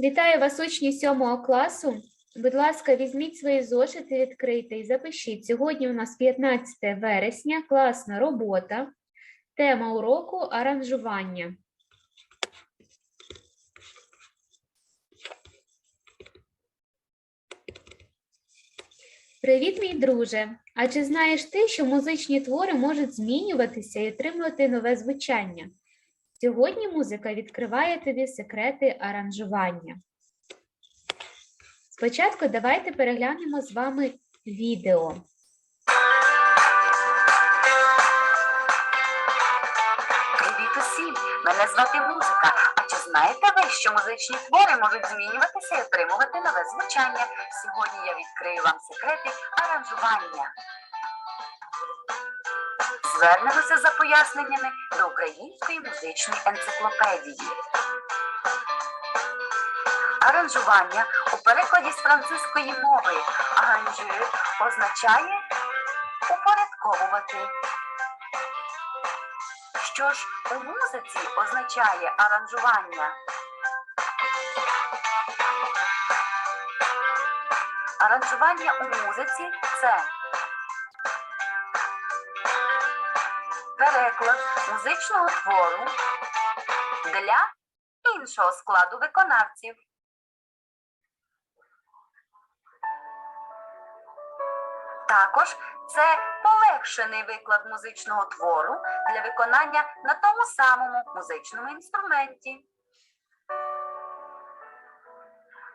Вітаю вас, учні 7 класу. Будь ласка, візьміть свої зошити, відкрийте і запишіть. Сьогодні у нас 15 вересня, класна робота. Тема уроку аранжування. Привіт, мій друже! А чи знаєш ти, що музичні твори можуть змінюватися і отримувати нове звучання? Сьогодні музика відкриває тобі секрети аранжування. Спочатку давайте переглянемо з вами відео. Привіт усім! Мене звати Музика. А чи знаєте ви, що музичні твори можуть змінюватися і отримувати нове звучання? Сьогодні я відкрию вам секрети аранжування. Звернемося за поясненнями до української музичної енциклопедії. Аранжування у перекладі з французької мови «arranger» означає упорядковувати. Що ж у музиці означає аранжування? Аранжування у музиці це переклад музичного твору для іншого складу виконавців. Також це полегшений виклад музичного твору для виконання на тому самому музичному інструменті.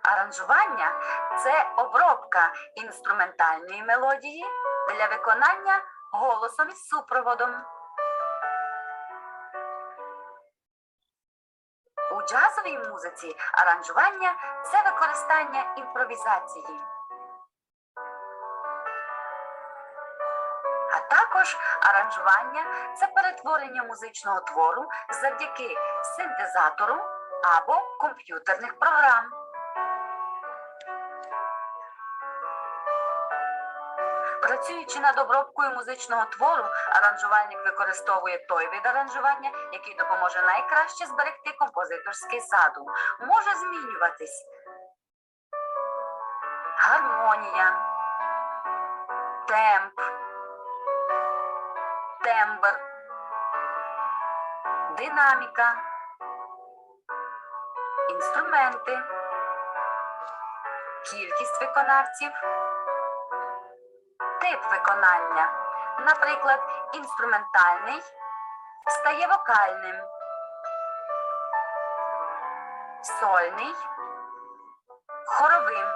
Аранжування це обробка інструментальної мелодії для виконання голосом із супроводом. У джазовій музиці аранжування це використання імпровізації. А також аранжування це перетворення музичного твору завдяки синтезатору або комп'ютерних програм. Працюючи над обробкою музичного твору, аранжувальник використовує той вид аранжування, який допоможе найкраще зберегти композиторський задум. Може змінюватись гармонія, темп, тембр, динаміка, інструменти, кількість виконавців, тип виконання. Наприклад, інструментальний стає вокальним, сольний хоровим.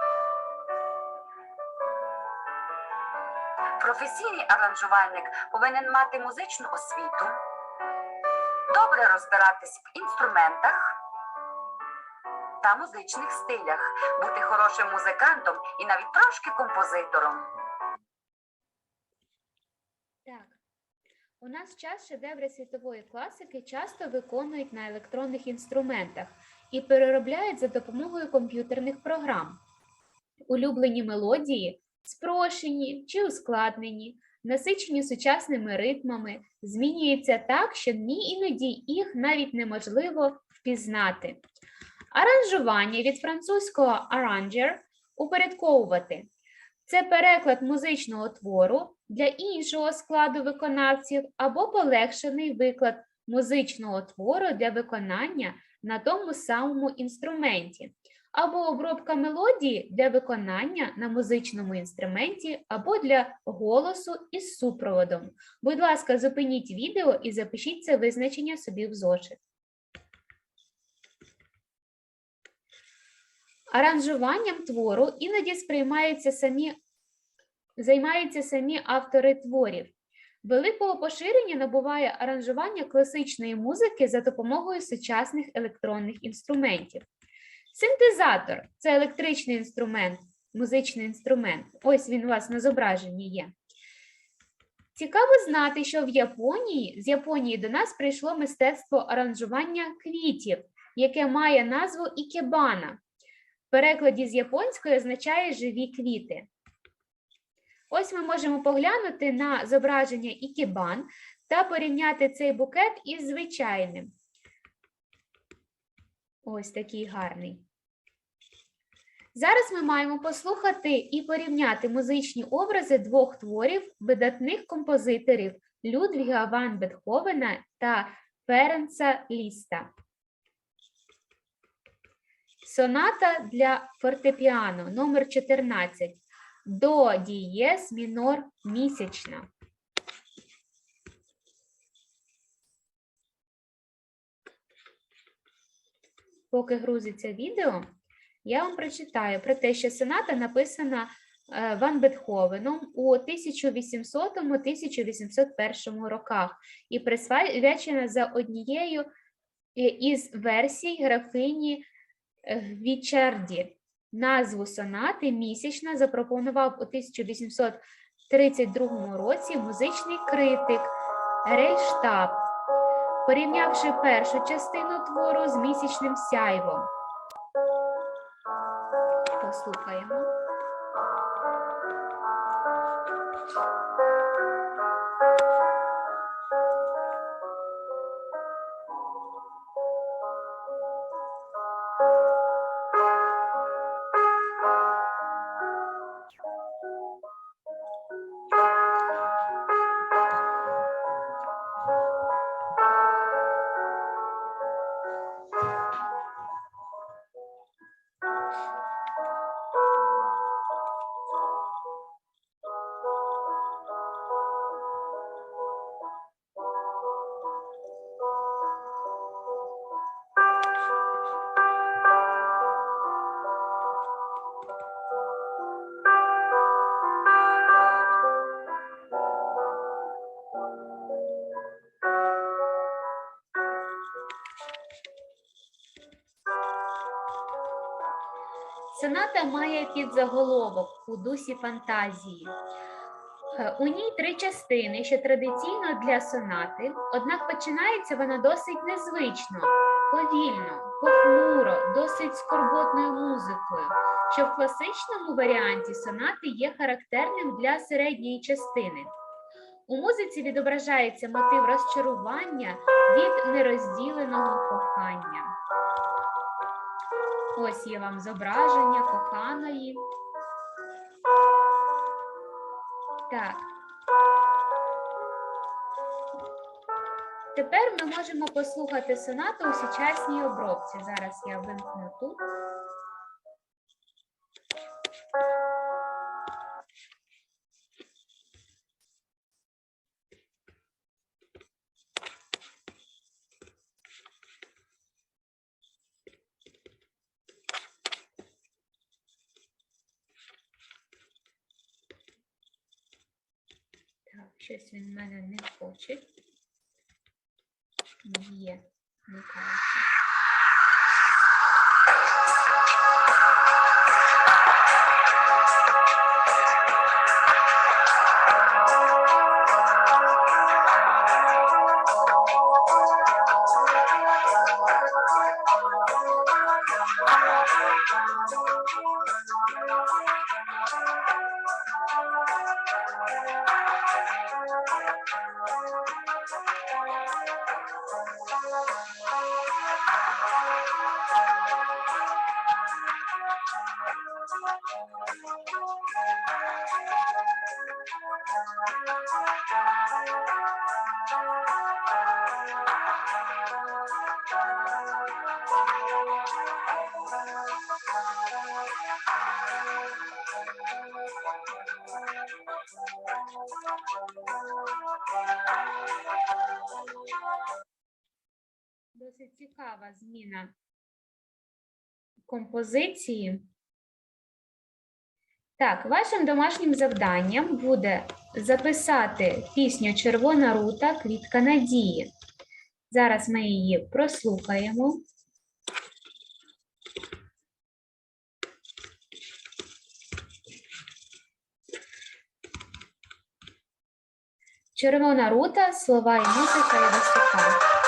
Професійний аранжувальник повинен мати музичну освіту, добре розбиратись в інструментах та музичних стилях, бути хорошим музикантом і навіть трошки композитором. У нас час шедеври світової класики часто виконують на електронних інструментах і переробляють за допомогою комп'ютерних програм. Улюблені мелодії спрощені чи ускладнені, насичені сучасними ритмами, змінюються так, що ні іноді їх навіть неможливо впізнати. Аранжування від французького arranger упорядковувати. Це переклад музичного твору для іншого складу виконавців або полегшений виклад музичного твору для виконання на тому самому інструменті, або обробка мелодії для виконання на музичному інструменті або для голосу із супроводом. Будь ласка, зупиніть відео і запишіть це визначення собі в зошит. Аранжуванням твору іноді сприймаються самі, займаються самі автори творів. Великого поширення набуває аранжування класичної музики за допомогою сучасних електронних інструментів. Синтезатор це електричний інструмент, музичний інструмент. Ось він у вас на зображенні є. Цікаво знати, що в Японії з Японії до нас прийшло мистецтво аранжування квітів, яке має назву ікебана. В перекладі з японської означає живі квіти. Ось ми можемо поглянути на зображення ікебан та порівняти цей букет із звичайним. Ось такий гарний. Зараз ми маємо послухати і порівняти музичні образи двох творів видатних композиторів Людвіга ван Бетховена та Ференца Ліста. Соната для фортепіано номер 14 до дієс мінор місячна. Поки грузиться відео, я вам прочитаю про те, що соната написана е, Ван Бетховеном у 1800-1801 роках і присвячена за однією е, із версій графині Гвічарді. Назву сонати місячна запропонував у 1832 році музичний критик Рейштаб, порівнявши першу частину твору з місячним сяйвом. Послухаємо. Соната має підзаголовок у дусі фантазії. Е, У ній три частини, що традиційно для сонати, однак починається вона досить незвично, повільно, похмуро, досить скорботною музикою, що в класичному варіанті сонати є характерним для середньої частини. У музиці відображається мотив розчарування від нерозділеного кохання. Ось є вам зображення коханої. Так. Тепер ми можемо послухати сонату у сучасній обробці. Зараз я вимкну тут. Щось він мене не хоче. Є, не Досить цікава зміна композиції. Так, вашим домашнім завданням буде записати пісню Червона рута Квітка надії. Зараз ми її прослухаємо. Червона рута, слова і музика і висока.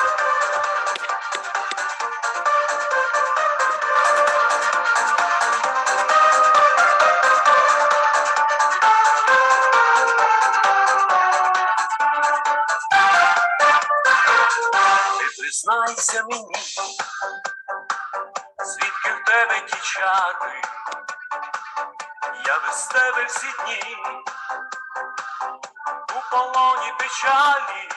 Ти признайся мені, звідки в тебе ті чари, я без тебе всі дні, у полоні печалі,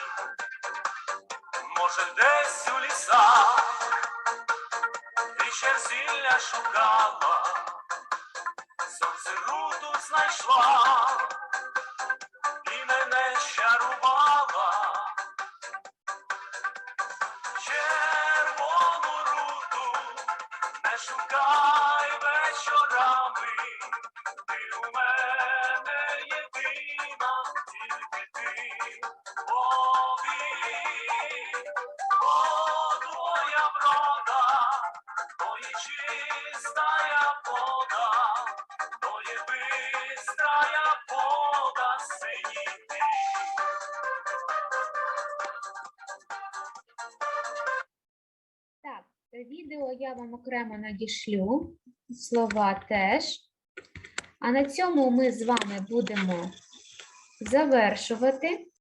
може десь у лісах, ти ще зілля шукала, сонце руту знайшла. І мене щарувала. Не шукай я вам окремо надішлю, слова теж. А на цьому ми з вами будемо завершувати.